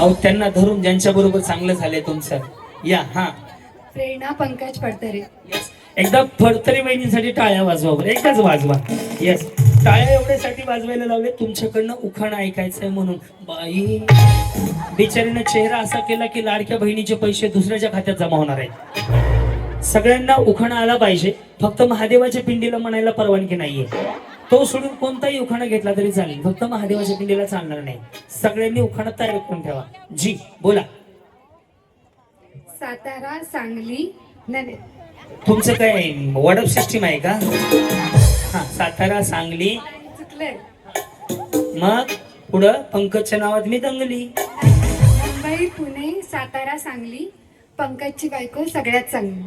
अहो त्यांना धरून ज्यांच्या बरोबर चांगलं झालंय तुमचं. या हा. प्रेरणा पंकज पडतरे एकदा फडतरी बहिणीसाठी टाळ्या वाजवा बरं. एकदाच वाजवा. येस टाळ्या एवढ्यासाठी वाजवायला लावले तुमच्याकडनं उखाण ऐकायचंय म्हणून. बाई. बिचारीनं चेहरा असा केला की लाडक्या बहिणीचे पैसे दुसऱ्याच्या खात्यात जमा होणार आहेत. सगळ्यांना उखाणा आला पाहिजे. फक्त महादेवाच्या पिंडीला म्हणायला परवानगी नाहीये. तो सोडून कोणताही उखाणा घेतला तरी चालेल. फक्त महादेवाच्या पिंडीला चालणार नाही. सगळ्यांनी उखाणा तयार करून ठेवा. जी बोला. सातारा सांगली तुमचं काय वडप सिस्टीम आहे का? हा सातारा सांगली. मग पुढं पंकजच्या नावात मी दंगली. मुंबई पुणे सातारा सांगली. पंकजची बायको सगळ्यात चांगली.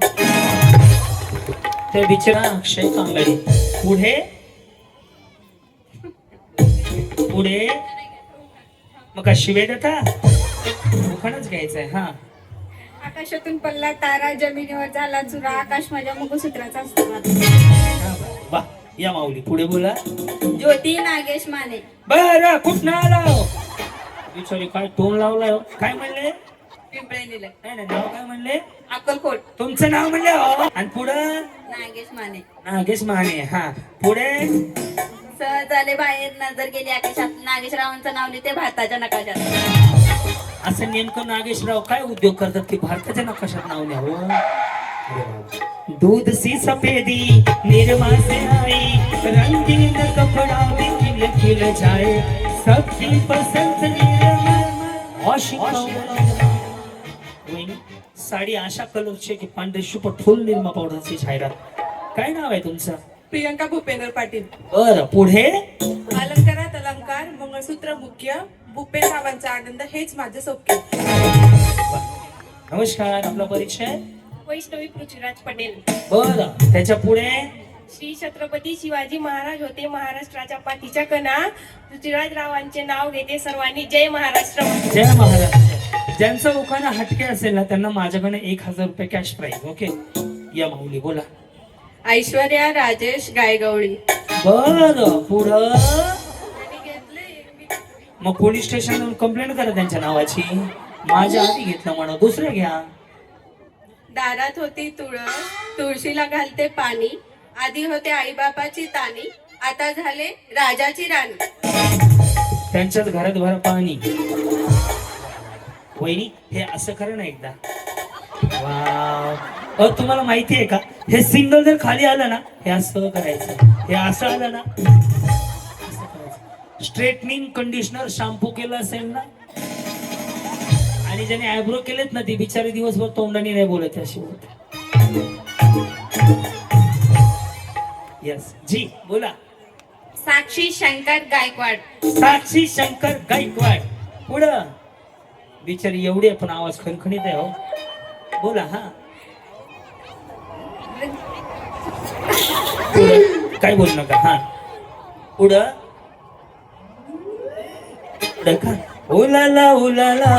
ते बिचारा अक्षय कांबळे. पुढे पुढे. मग का शिवे देता उखाणच घ्यायचंय हा. आकाशातून पडला तारा जमिनीवर झाला चुरा आकाश माझ्या मुखसूत्राचा असतो वा या माऊली पुढे बोला. ज्योती नागेश माने. बर कुठं आला बिचारी काय टोन लावलाय हो? काय म्हणले? पिंपळे निलय. नाही नाही नाव काय म्हणले? अक्कलकोट. तुमचं नाव म्हणले हो. आणि पुढं? नागेश माने. नागेश महाने हा. पुढे? सहज आले बाहेर नजर गेली आकाशात. नागेश रावांचं नाव लिहिते भारताच्या नकाशात. असं नेमकं नागेशराव काय उद्योग करतात की भारताच्या नकाशात नाव न्यावं अरे वा. दूध सी सफेदी निर्मा से आई रंगीन कपड़ा में खिल खिल जाए सबकी पसंद साडी अशा कलरची की पांढरी शुपट फुल निर्मा पावडरची जाहिरात. काय नाव आहे तुमचं? प्रियंका भूपेंद्र पाटील. बर पुढे? अलंकारात अलंकार मंगळसूत्र मुख्य भूपेन रावांचा आनंद हेच माझं सौख्य. नमस्कार आपला परिचय वैष्णवी पृथ्वीराज पटेल. बर त्याच्या पुढे? श्री छत्रपती शिवाजी महाराज होते महाराष्ट्राच्या पाठीच्या कणा. पृथ्वीराज रावांचे नाव घेते सर्वांनी जय महाराष्ट्र. जय महाराज ज्यांचा उखाणा हटके असेल ना त्यांना माझ्याकडे एक हजार रुपये कॅश प्राईज ओके या माऊली बोला. ऐश्वर्या राजेश गायगवळी. बर पुढं? मग पोलीस स्टेशन कंप्लेंट करा त्यांच्या नावाची. माझ्या आधी घेतलं म्हणा दुसरं घ्या. दारात होती तुळस तुळशीला घालते पाणी आधी होते आईबापाची तानी आता झाले राजाची राणी. त्यांच्याच घरात भरा पाणी. वहिनी हे असं करा ना एकदा. अहो, तुम्हाला माहिती आहे का? हे सिंगल जर खाली आलं ना हे असं करायचं. हे असं आलं ना स्ट्रेटनिंग कंडिशनर शॅम्पू केलं असेल ना आणि ज्याने आयब्रो केलेत ना ती बिचारी दिवसभर तोंडाने नाही बोलत अशी. यस जी बोला. साक्षी शंकर गायकवाड. साक्षी शंकर गायकवाड. पुढं. बिचारी एवढी आपण पण आवाज खणखणीत आहे हो. बोला हा. काय बोलू नका हा. पुढं. पुढं का? उलाला उलाला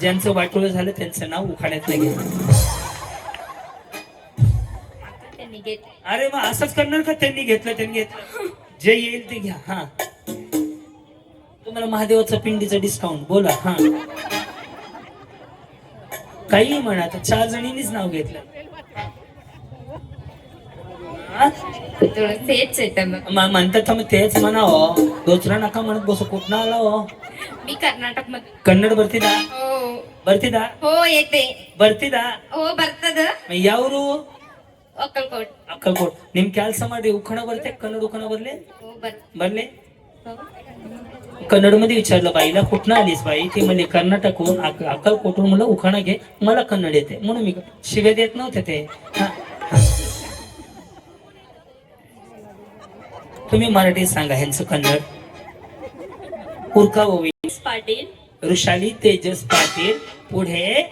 ज्यांचं वाटोळं झालं त्यांचं नाव उखाण्यात नाही अरे मग असंच करणार का त्यांनी घेतलं त्यांनी घेतलं जे येईल ते घ्या हा तुम्हाला महादेवाचं पिंडीचं डिस्काउंट बोला हा काही म्हणा तर चार जणींनीच नाव घेतलं हा? तेच आहे मग म- म्हणतात तर मग तेच म्हणा हो दुसरा नका म्हणत बसू कुठं आला हो मी कर्नाटक मध्ये कन्नड ಬರ್ತಿದ हो ಬರ್ತಿದ हो येते ಬರ್ತಿದ हो ಬರ್ತದ ಯಾವರು अक्कलकोट. अक्कलकोट. नेमके आल उखाणं भरते कन्नड उखाणं भरले भरले हो, हो. कन्नडमध्ये विचारलं बाईला कुठनं आलीस बाई? ते म्हणले कर्नाटकहून अक्कलकोटहून मला उखाणा घे मला कन्नड येते. म्हणून मी शिव्या देत नव्हते ते. तुम्ही मराठी सांगा ह्यांचं कन्नड. उर्का ओवी पाटील. ऋषाली तेजस पाटील. पुढे?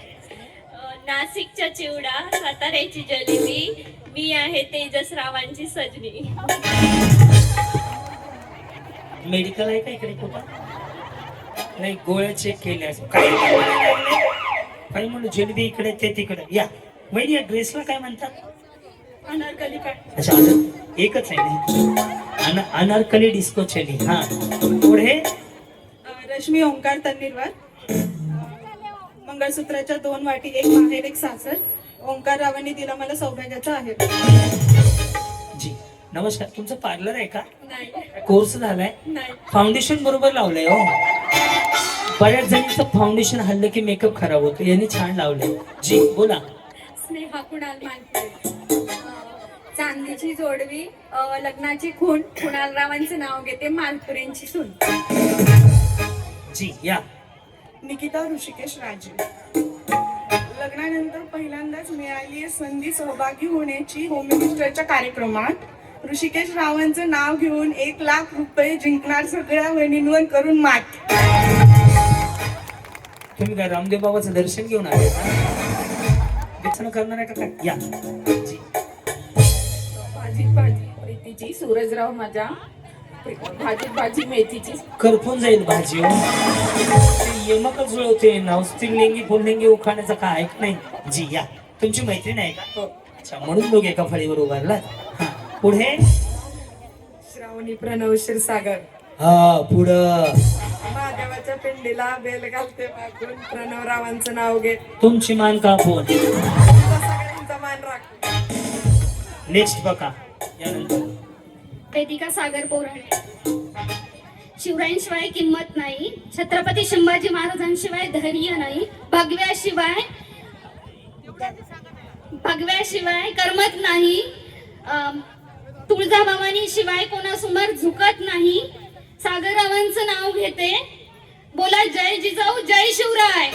नाशिकच्या चिवडा साताऱ्याची जलेबी मी आहे तेजस रावांची सजनी. मेडिकल आहे का इकडे कुठं? नाही गोळ्या चेक केल्या लागले? काही म्हणू जलदी इकडे ते तिकडे. या. वहिनी या ड्रेसला काय म्हणतात? अनारकली काय? अच्छा अनार एकच आहे. अना अनारकली डिस्को चली. हा. पुढे? रश्मी ओंकार तन्नीरवार. मंगळसूत्राच्या दोन वाटी एक माहेर एक सासर. ओंकार रावांनी दिला मला सौभाग्याचा आहे. जी नमस्कार. तुमचं पार्लर आहे का? नाही. कोर्स झालाय? नाही. फाउंडेशन बरोबर लावलंय हो. बऱ्याच जणींचं फाउंडेशन हल्लं की मेकअप खराब होतो. यांनी छान लावलंय. जी बोला. स्नेहा कुणाल चांदीची जोडवी अ, लग्नाची खूण कुणाल रावांचं नाव घेते मालपुरेंची सून. जी या. निकिता ऋषिकेश राजे. लग्नानंतर पहिल्यांदाच मिळाली आहे संधी सहभागी होण्याची होम मिनिस्टरच्या कार्यक्रमात. ऋषिकेश रावांचं नाव घेऊन एक लाख रुपये जिंकणार सगळ्या बहिणींवर करून मात. तुम्ही काय रामदेव बाबाचं दर्शन घेऊन आले दर्शन करणार आहे का काय? या. भाजी भाजी प्रीतीची सूरजराव माझ्या. भाजी भाजी मेथीची. करपून जाईल भाजी हो. ते यमकच जुळवते नाव स्त्रीलिंगी पुल्लिंगी उखाण्याचं काय ऐक नाही. जी या. तुमची मैत्रीण आहे का? हो. अच्छा म्हणून लोक एका फळीवर उभारला पुढे? श्रावणी प्रणव क्षीरसागर. हा पुढं. महादेवाच्या पिंडीला बेल घालते मागून. प्रणव रावांचं नाव घेत तुमची मान कापून. सगळ्यांचा मान राख नेक्स्ट बघा. यानंतर. वेदिका सागर पोराणे. शिवरायांशिवाय किंमत नाही. छत्रपती संभाजी महाराजांशिवाय धैर्य नाही. भगव्याशिवाय भगव्याशिवाय करमत नाही. तुळजाभवानी शिवाय कोणासमोर झुकत नाही. सागररावांचं नाव घेते. बोला जय जिजाऊ जय शिवराय.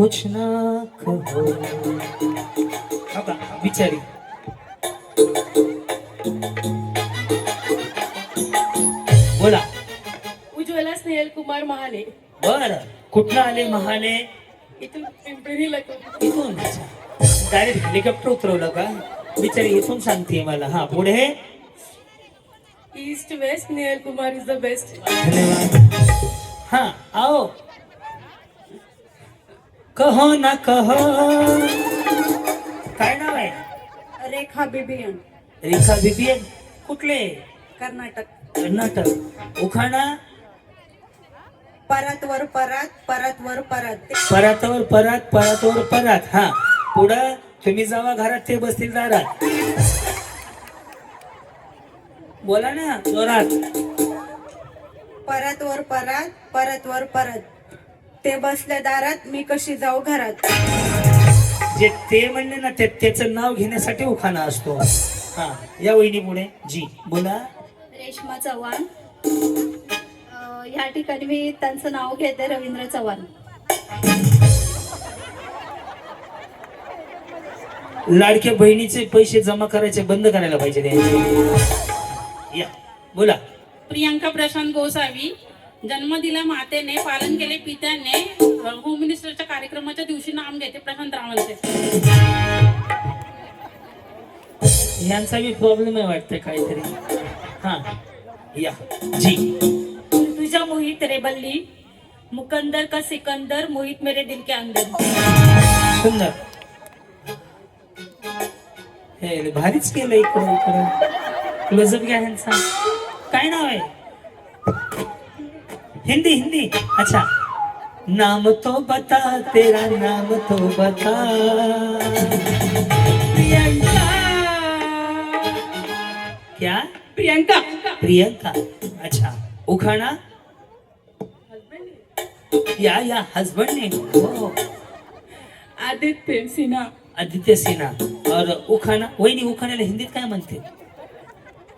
कुछ ना कहो। हो बिचारी बोला. उज्ज्वला स्नेहल कुमार महाले. बर. कुठनं आले महाले? इथून पिंपरी लग्न इथून? डायरेक्ट हेलिकॉप्टर उतरवलं का? बिचारी इथून सांगते मला. हा पुढे. East west Snehal Kumar is the best धन्यवाद. हा आओ. कहो ना कहो. काय नाव आहे? रेखा बिबियन. रेखा बिबियन? कुठले? कर्नाटक. कर्नाटक. उखाणा? परत वर परत परत वर परत. परातावर परात परातावर परात. हा. पुढं तुम्ही जावा घरात ते बसतील दारात. बोला ना जोरात. परत वर परत परत वर परत. ते बसल्या दारात मी कशी जाऊ घरात? जे ते म्हणले ना ते त्याचं नाव घेण्यासाठी उखाणा असतो. हा या वहिनी पुढे जी बोला. रेश्मा चव्हाण. अ, ह्या ठिकाणी मी त्यांचं नाव घेते रवींद्र चव्हाण. लाडक्या बहिणीचे पैसे जमा करायचे बंद करायला पाहिजे त्यांचे. या बोला. प्रियांका प्रशांत गोसावी. जन्म दिला मातेने पालन केले पित्याने होम मिनिस्टरच्या कार्यक्रमाच्या दिवशी नाम घेते प्रशांत रावणचे यांचा बी प्रॉब्लेम आहे वाटतं काहीतरी. हा. या. जी. तुझा मोहित रेबल्ली मुकंदर का सिकंदर मोहित मेरे दिल के अंदर. सुंदर. हे भारीच केलं इकडं इकडं क्लोजअप घ्या ह्यांचा. काय नाव आहे? हिंदी हिंदी. अच्छा. नाम तो बता तेरा नाम तो बता. क्या? प्रियंका. प्रियंका. अच्छा. उखाणा? या या. हस्बैंड ने हो. आदित्य सिन्हा. आदित्य सिन्हा. और उखाना वही नहीं उखाने हिंदी काय म्हणते?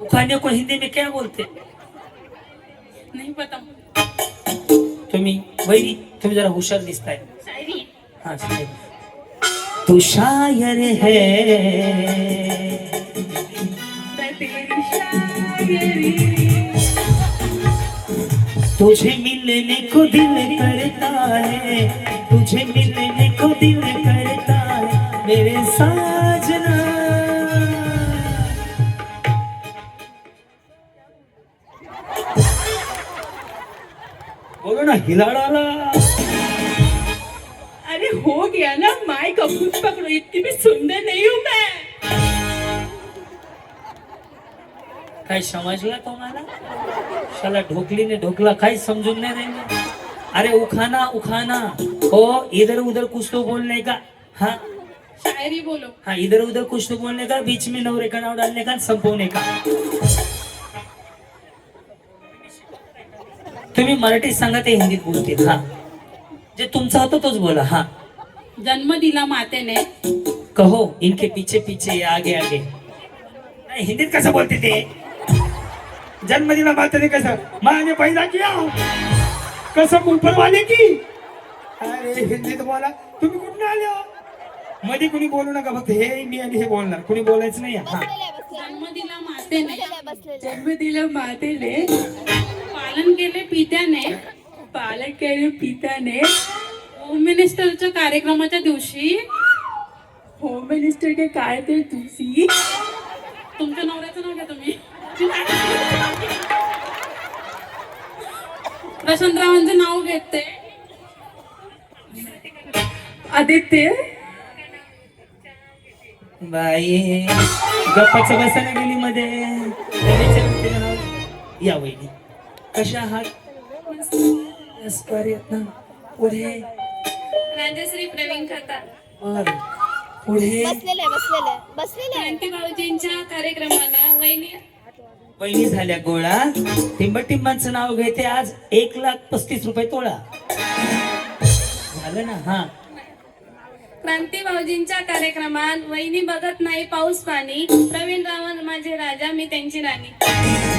उखाने को हिंदी में क्या बोलते? नाही पता. तुम्ही वही तुम्ही जरा हुशार दिसताय. हा तू शायर है. तुझे मिलने को दिल करता है. तुझे मिलने हिलाडाला. अरे हो गया ना माय कपूर पकड़ो इतनी भी सुंदर नहीं हूँ मैं। काय समजला तुम्हाला? शाला ढोकलीने ढोकला काही समजून नाही राहिलं. अरे उखाना उखाना. हो इधर उधर कुछ तो बोलने का हाँ? शायरी बोलो। हाँ इधर उधर कुछ तो बोलने का बीच में नवरे का नाव डालने का संपवणे का। तुम्ही मराठीत सांगा ते हिंदीत बोलतील हा. जे तुमचा होतं तोच बोला. हा. जन्म दिला मातेने. कहो इनके पीछे पीछे आगे आगे. नाही हिंदीत कसं बोलते ते? जन्म दिला मातेने कसं? माने पैदा किया. कसं वाले की? अरे हिंदीत बोला. तुम्ही कुठून आले हो? मध्ये कुणी बोलू नका फक्त हे मी आणि हे बोलणार. कुणी बोलायचं नाही हा. जन्म दिला मातेने. जन्म दिलं मातेने. पालन केले पित्याने. पालन केले पित्याने. होम मिनिस्टरच्या कार्यक्रमाच्या दिवशी. होम मिनिस्टर के काय ते तुझी तुमच्या नवऱ्याचं नाव घ्या तुम्ही. प्रशांतरावांचं नाव घेते. आदित्य. बाई गप्पाचं बसायला गेली मध्ये या वहिनी कशा आहात यस, बरे आहेत ना? पुढे. राजश्री प्रवीण खाता. पुढे. बसलेले बसलेले बसलेले. क्रांती भाऊजींच्या कार्यक्रमाला वहिनी बहिणी झाल्या गोळा. टिंबटिंबांचं नाव घेते आज. एक लाख पस्तीस रुपये तोळा. झालं ना? हा. क्रांती भाऊजींच्या कार्यक्रमात वहिनी बघत नाही पाऊस पाणी. प्रवीण रावण माझे राजा मी त्यांची राणी.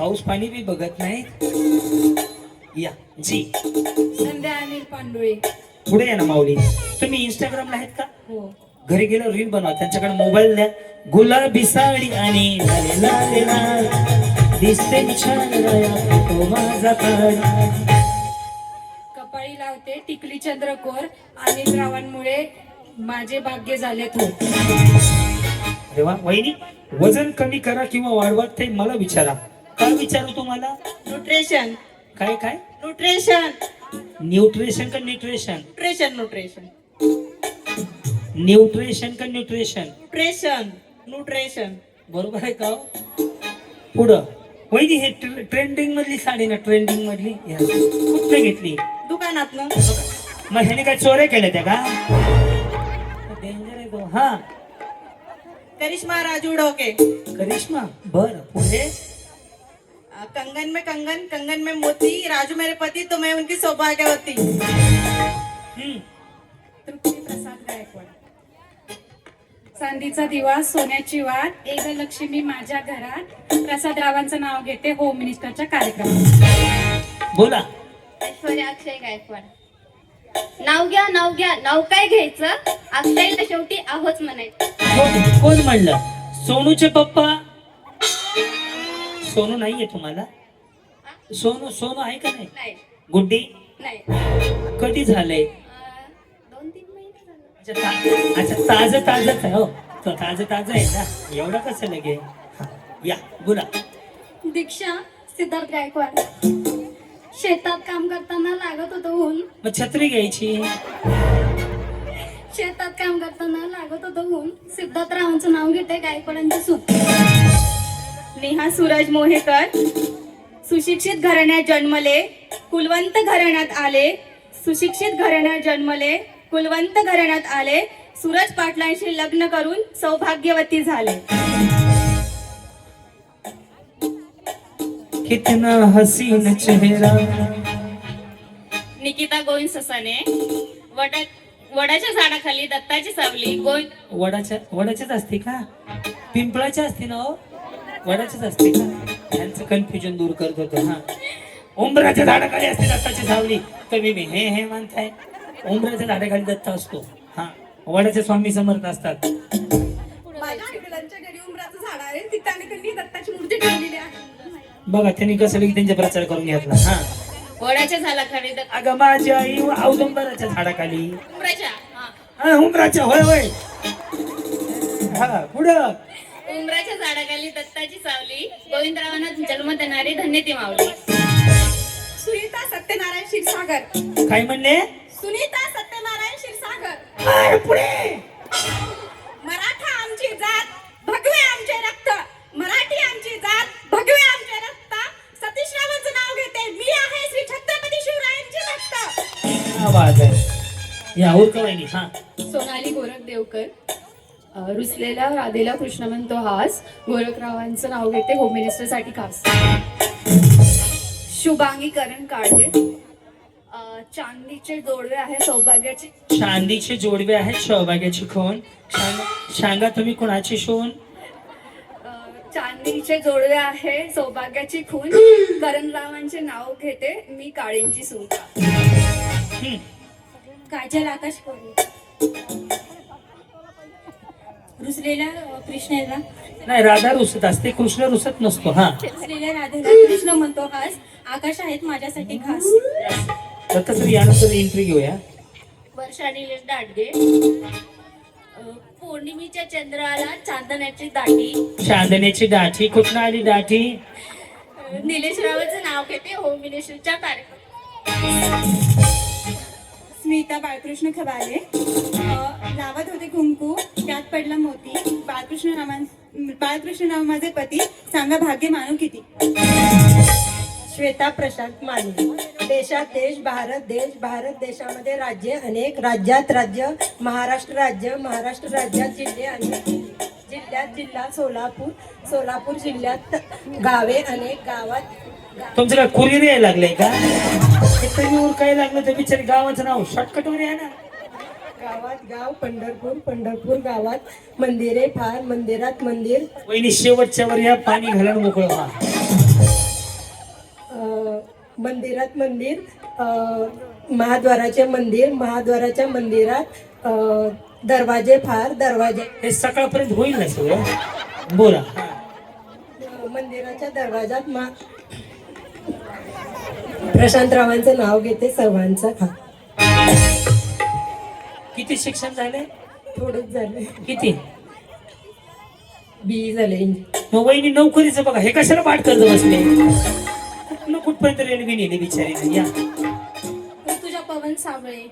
पाऊस पाणी बी बघत नाही या. जी. संध्या अनिल पांडुळे. पुढे या ना माऊली. तुम्ही इंस्टाग्रामला आहेत का? हो. घरी गेल्यावर रील बनवा. त्यांच्याकडे मोबाईल द्या. गुलाबी साडी आणि लाले लाले लाल. दिसते मी छान राया तो माझा काळा. कपाळी लावते टिकली चंद्रकोर अनिल रावांमुळे माझे भाग्य झालेत हो. अरे वा वहिनी वजन कमी करा किंवा वाढवा ते मला विचारा. काय विचारू तुम्हाला? न्यूट्रिशन काय काय? न्यूट्रिशन न्यूट्रिशन का न्यूट्रिशन न्यूट्रिशन न्यूट्रिशन न्यूट्रिशन का न्यूट्रिशन न्यूट्रिशन न्यूट्रिशन बरोबर आहे का हो? पुढं. वहिनी हे ट्रेंडिंग मधली साडी ना ट्रेंडिंग मधली. कुठे घेतली? दुकानात ना मग ह्याने काय चोऱ्या केल्या त्या का? डेंजर आहे तो. हा. करिश्मा राजू डोके करिश्मा? बर. पुढे? कंगन में कंगन कंगन में मोती राजू मेरे पति तो मैं उनकी सौभाग्यवती। हम्म. तृप्ती प्रसाद गायकवाड। चांदीचा दिवा सोन्याची वाट एक लक्ष्मी माझ्या घरात. प्रसाद रावांचं नाव घेते होम मिनिस्टरच्या कार्यक्रमात. बोला. ऐश्वर्या अक्षय गायकवाड. नाव घ्या नाव घ्या नाव काय घ्यायचं? अक्षयला शेवटी आहोच म्हणायचं. कोण कोण म्हणलं? सोनूचे पप्पा सोनू नाहीये तुम्हाला? सोनू सोनू आहे का नाही? गुड्डी? नाही. कधी झालंय? अच्छा ताज ताजच आहे हो. तो ताज ताज आहे ना? एवढं कसं लगे? या बोला. दीक्षा सिद्धार्थ गायकवाड. शेतात काम करताना लागत होतं ऊन. मग छत्री घ्यायची. शेतात काम करताना लागत होतं ऊन. सिद्धार्थ रावांचं नाव घेते गायकवाडांची सूत नेहा सूरज मोहेकर. सुशिक्षित घराण्यात जन्मले कुलवंत घराण्यात आले. सुशिक्षित घराण्यात जन्मले कुलवंत घराण्यात आले. सूरज पाटलांशी लग्न करून सौभाग्यवती झाले. कितना हसीन चेहरा. निकिता गोविंद ससाने वडा वडाच्या झाडाखाली दत्ताची सावली गोविंद वडाच्या वडाच्याच असते का? पिंपळाच्या असते ना हो? वडाच्याच असते का? यांचं कन्फ्युजन दूर करत होतो हा. उंबराच्या झाडाखाली असते दत्ताची सावली. तुम्ही मी हे हे म्हणताय उंबराच्या झाडाखाली दत्त असतो हा. वडाचे स्वामी समर्थ असतात. माझ्या वडिलांच्या घरी उमराचं झाड आहे. तिथे आणि त्यांनी दत्ताची मूर्ती ठेवलेली आहे. बघा त्यांनी कसं लगेच त्यांचा प्रचार करून घेतला हा. वडाच्या झाला खाली तर अगं माझी आई औदंबराच्या झाडाखाली. उमराच्या उमराच्या होय होय. हा पुढं. उमराच्या झाडाखाली दत्ताची सावली. गोविंदरावांना जन्म देणारी धन्य ती मावली सुनीता सत्यनारायण क्षीरसागर. काय म्हणले? सुनीता सत्यनारायण क्षीरसागर. पुढे! मराठा आमची जात भगवे आमचे रक्त. मराठी आमची जात भगवे आमचे रक्त. सतीश रावांचं नाव घेते. मी आहे श्री छत्रपती शिवरायांची आवाज आहे या वहिनी हा. सोनाली गोरख देवकर रुसलेल्या राधेला कृष्ण म्हणतो हास. गोरखरावांचं नाव घेते होम मिनिस्टरसाठी खास. शुभांगी करण काळगे चांदीचे जोडवे आहे सौभाग्याचे. चांदीचे जोडवे आहेत सौभाग्याची खून सांगा सांगा तुम्ही कुणाची शोन चांदीचे जोडवे आहे सौभाग्याची खून. करणरावांचे नाव घेते मी काळींची सून. काजल आकाश कोणी रुसलेल्या कृष्णेला नाही राधा रुसत असते कृष्ण रुसत नसतो हा. रुसलेल्या राधेला कृष्ण म्हणतो हास आकाश आहेत माझ्यासाठी खास. तर तसं यानंतर एंट्री घेऊया. वर्षा निलेश दाडगे पौर्णिमेच्या चंद्राला चांदण्याची दाटी. चांदण्याची दाठी कुठनं आली दाठी निलेश रावांचं नाव घेते होम मिनिस्टरच्या कार्यक्रम स्मिता बाळकृष्ण खबाले लावत होते कुंकू त्यात पडला मोती. बाळकृष्ण रामां बाळकृष्ण राव माझे पती. सांगा भाग्य मानू किती? श्वेता प्रशांत माने. देशात देश भारत देश भारत देशामध्ये राज्य अनेक. राज्यात राज्य महाराष्ट्र राज्य महाराष्ट्र राज्यात जिल्हे अनेक जिल्ह्यात जिल्हा सोलापूर सोलापूर जिल्ह्यात गावे अनेक गावात. तुमचं काय कुरिअर यायला लागलंय का? इथं येऊन काय लागलं तर बिचारी गावाचं नाव शॉर्टकट वर आहे ना गावात गाव पंढरपूर पंढरपूर गावात मंदिरे फार मंदिरात मंदिर. वहिनी शेवटच्या वर या पाणी घालून मोकळं व्हा. अ, मंदिरात मंदिर अ, महाद्वाराचे मंदिर महाद्वाराच्या मंदिरात अ, दरवाजे फार दरवाजे. हे सकाळपर्यंत होईल ना सगळं? बोला. मंदिराच्या दरवाजात मा प्रशांतरावांचं नाव घेते सर्वांचं खा. किती शिक्षण झाले? थोडंच झालं. किती? बी झाले. मग वहिनी नोकरीचं बघा हे कशाला पाठ करत बसले? कुठनं कुठपर्यंत रेल्वे नेली बिचारी या. तुझ्या पवन साबळे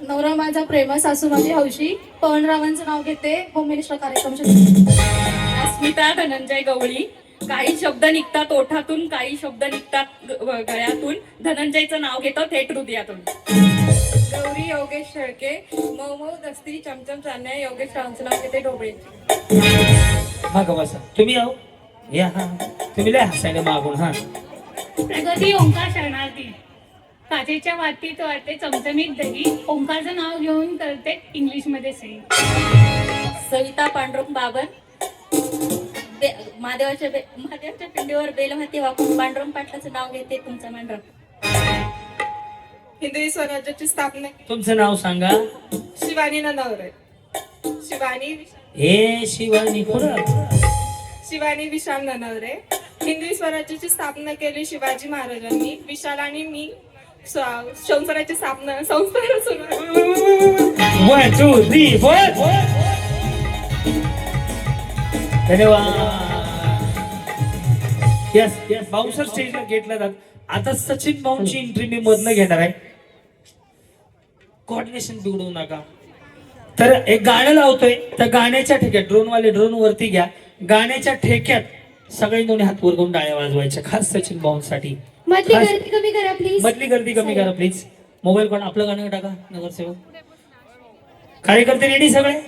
नवरा माझा प्रेमा सासू माझी हौशी पवनरावांचं नाव घेते होम मिनिस्टर कार्यक्रमच्या अस्मिता धनंजय गवळी. काही शब्द निघतात ओठातून काही शब्द निघतात गळ्यातून. धनंजयचं नाव घेतो थेट हृदयातून. गौरी योगेश शेळके मऊ मऊ दस्ती चमचम चालण्या योगेश रावांचं नाव घेते ढोबळे माग बसा तुम्ही आहो. या हा. तुम्ही लय हसायला मागून हा. प्रगती ओंकार शरणार्थी. काचेच्या वाटीत वाटते चमचमीत दही. ओंकारचं नाव घेऊन करते इंग्लिशमध्ये सही सविता पांडुरंग बाबर महादेवाच्या बे- महादेवाच्या पिंडीवर बेलमती वाकून पांडुरंग पाटलाचं नाव घेते तुमचं मंडळ हिंदवी स्वराज्याची स्थापना तुमचं नाव सांगा. शिवानी नवरे शिवानी हे शिवानी शिवानी विशाल ननवरे हिंदवी स्वराज्याची स्थापना केली शिवाजी महाराजांनी. विशाल आणि मी संसाराची स्थापना संसार सुरू. धन्यवाद. यस यस बाउन्सर स्टेजला घेतला जात. आता सचिन भाऊंची एंट्री मी मधनं घेणार आहे. कोऑर्डिनेशन बिघडवू नका. तर एक गाणं लावतोय. त्या गाण्याच्या ठेक्यात ड्रोन वाले ड्रोन वरती घ्या. गाण्याच्या ठेक्यात सगळे दोन्ही हात वर करून टाळ्या वाजवायच्या खास सचिन भाऊंसाठी. मधली खास- गर्दी कमी करा प्लीज मधली गर्दी कमी करा प्लीज मोबाईल पण आपलं गाणं टाका नगरसेवक. कार्यकर्ते रेडी सगळे?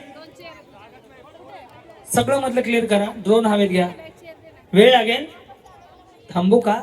सगळं मधलं क्लिअर करा. ड्रोन हवेत घ्या. वेळ लागेल? थांबू का?